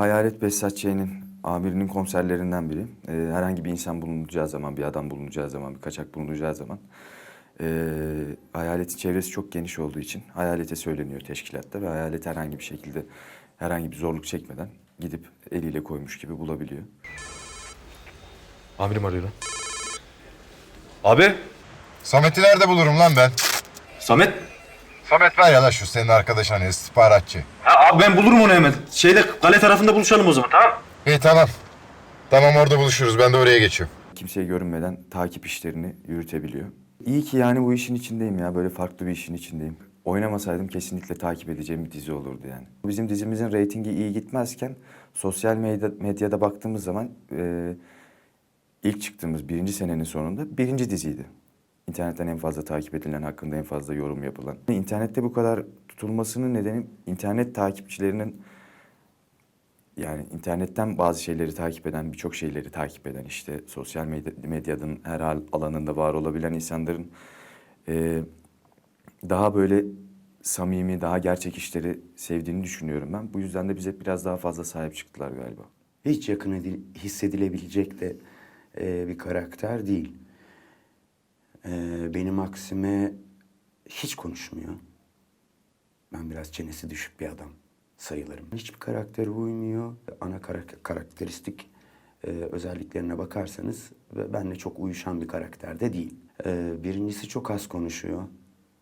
Hayalet Behzatçı'nın amirinin komiserlerinden biri. Ee, herhangi bir insan bulunacağı zaman, bir adam bulunacağı zaman, bir kaçak bulunacağı zaman ee, hayaletin çevresi çok geniş olduğu için hayalete söyleniyor teşkilatta ve hayalet herhangi bir şekilde herhangi bir zorluk çekmeden gidip eliyle koymuş gibi bulabiliyor. Amirim arıyor lan. Abi. Samet'i nerede bulurum lan ben? Samet. Samet var ya la şu senin arkadaş hani istihbaratçı. Ha, abi ben bulurum onu hemen. Şeyde kale tarafında buluşalım o zaman tamam İyi tamam. Tamam orada buluşuruz ben de oraya geçiyorum. Kimseye görünmeden takip işlerini yürütebiliyor. İyi ki yani bu işin içindeyim ya, böyle farklı bir işin içindeyim. Oynamasaydım kesinlikle takip edeceğim bir dizi olurdu yani. Bizim dizimizin reytingi iyi gitmezken sosyal medya, medyada baktığımız zaman e, ilk çıktığımız birinci senenin sonunda birinci diziydi. İnternetten en fazla takip edilen, hakkında en fazla yorum yapılan. İnternette bu kadar tutulmasının nedeni internet takipçilerinin yani internetten bazı şeyleri takip eden, birçok şeyleri takip eden işte sosyal medya, medyanın her alanında var olabilen insanların eee, daha böyle samimi, daha gerçek işleri sevdiğini düşünüyorum ben. Bu yüzden de bize biraz daha fazla sahip çıktılar galiba. hiç yakın edil- hissedilebilecek de e, bir karakter değil. E, benim aksime hiç konuşmuyor. Ben biraz çenesi düşük bir adam sayılırım. Hiçbir karakteri uymuyor. Ana karak- karakteristik e, özelliklerine bakarsanız ve benimle çok uyuşan bir karakter de değil. E, birincisi çok az konuşuyor.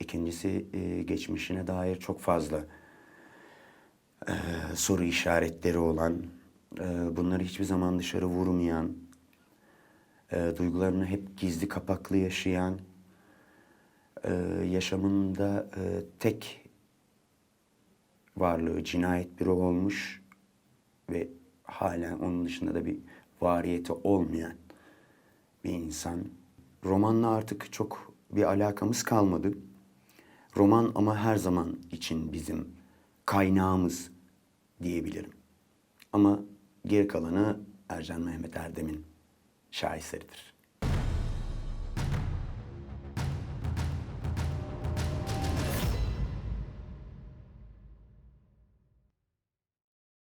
İkincisi e, geçmişine dair çok fazla e, soru işaretleri olan, e, bunları hiçbir zaman dışarı vurmayan, e, duygularını hep gizli kapaklı yaşayan, e, yaşamında e, tek varlığı cinayet büro olmuş ve halen onun dışında da bir variyeti olmayan bir insan. Romanla artık çok bir alakamız kalmadı. Roman ama her zaman için bizim kaynağımız diyebilirim. Ama geri kalanı Ercan Mehmet Erdem'in şaheseridir.